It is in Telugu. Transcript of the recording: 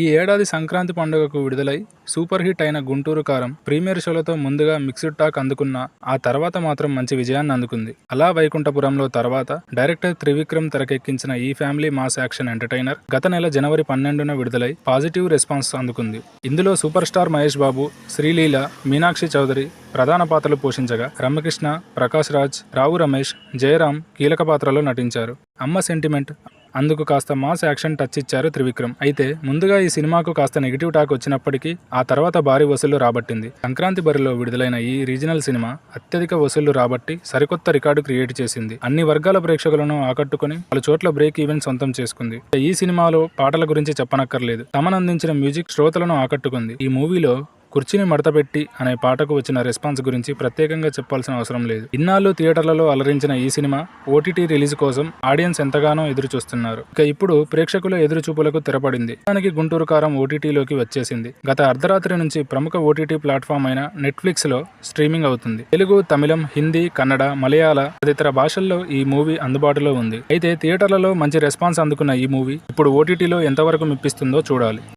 ఈ ఏడాది సంక్రాంతి పండుగకు విడుదలై సూపర్ హిట్ అయిన గుంటూరు కారం ప్రీమియర్ షోలతో ముందుగా మిక్స్డ్ టాక్ అందుకున్న ఆ తర్వాత మాత్రం మంచి విజయాన్ని అందుకుంది. అలా వైకుంఠపురంలో తర్వాత డైరెక్టర్ త్రివిక్రమ్ తెరకెక్కించిన ఈ ఫ్యామిలీ మాస్ యాక్షన్ ఎంటర్టైనర్ గత నెల జనవరి పన్నెండున విడుదలై పాజిటివ్ రెస్పాన్స్ అందుకుంది. ఇందులో సూపర్ స్టార్ మహేష్ బాబు శ్రీలీల మీనాక్షి చౌదరి ప్రధాన పాత్రలు పోషించగా రమ్యకృష్ణ ప్రకాష్ రాజ్ రావు రమేష్ జయరాం కీలక పాత్రలో నటించారు. అమ్మ సెంటిమెంట్ అందుకు కాస్త మాస్ యాక్షన్ టచ్ ఇచ్చారు త్రివిక్రమ్. అయితే ముందుగా ఈ సినిమాకు కాస్త నెగిటివ్ టాక్ వచ్చినప్పటికీ ఆ తర్వాత భారీ వసూళ్ళు రాబట్టింది. సంక్రాంతి బరిలో విడుదలైన ఈ రీజనల్ సినిమా అత్యధిక వసూళ్ళు రాబట్టి సరికొత్త రికార్డు క్రియేట్ చేసింది. అన్ని వర్గాల ప్రేక్షకులను ఆకట్టుకుని పలు చోట్ల బ్రేక్ ఈవెన్ సొంతం చేసుకుంది. ఈ సినిమాలో పాటల గురించి చెప్పనక్కర్లేదు. తమనందించిన మ్యూజిక్ శ్రోతలను ఆకట్టుకుంది. ఈ మూవీలో కుర్చీని మడతపెట్టి అనే పాటకు వచ్చిన రెస్పాన్స్ గురించి ప్రత్యేకంగా చెప్పాల్సిన అవసరం లేదు. ఇన్నాళ్ళు థియేటర్లలో అలరించిన ఈ సినిమా ఓటీటీ రిలీజ్ కోసం ఆడియన్స్ ఎంతగానో ఎదురు చూస్తున్నారు ఇక ఇప్పుడు ప్రేక్షకుల ఎదురు చూపులకు తెరపడింది. దానికి గుంటూరు కారం ఓటీటీలోకి వచ్చేసింది. గత అర్ధరాత్రి నుంచి ప్రముఖ ఓటీటీ ప్లాట్ఫామ్ అయిన నెట్ఫ్లిక్స్లో స్ట్రీమింగ్ అవుతుంది. తెలుగు తమిళం హిందీ కన్నడ మలయాళ తదితర భాషల్లో ఈ మూవీ అందుబాటులో ఉంది. అయితే థియేటర్లలో మంచి రెస్పాన్స్ అందుకున్న ఈ మూవీ ఇప్పుడు ఓటీటీలో ఎంతవరకు మెప్పిస్తుందో చూడాలి.